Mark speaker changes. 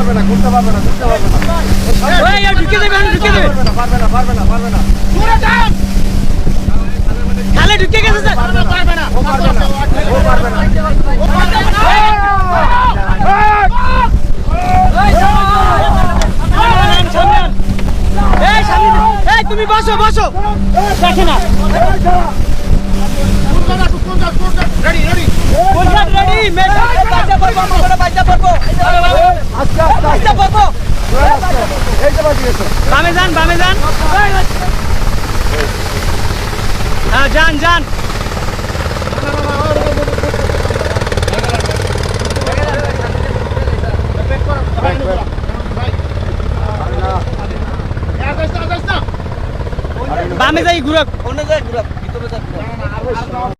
Speaker 1: পারবে না ঢুকতে পারবে না
Speaker 2: এই এই ঢুকে দেবে ঢুকে দেবে
Speaker 1: পারবে না পারবে না পারবে না পারবে না
Speaker 2: খালে ঢুকে গেছে স্যার
Speaker 1: ও পারবে না ও পারবে না
Speaker 2: এই তুমি বসো বসো দেখে না কোনটা রেডি মেজ বাচ্চা বামে যান বামে যান। হ্যাঁ যান যান। বামে যাই ঘুরক। অন্য জায়গায় ঘুরক ভিতরে যাই ঘুরক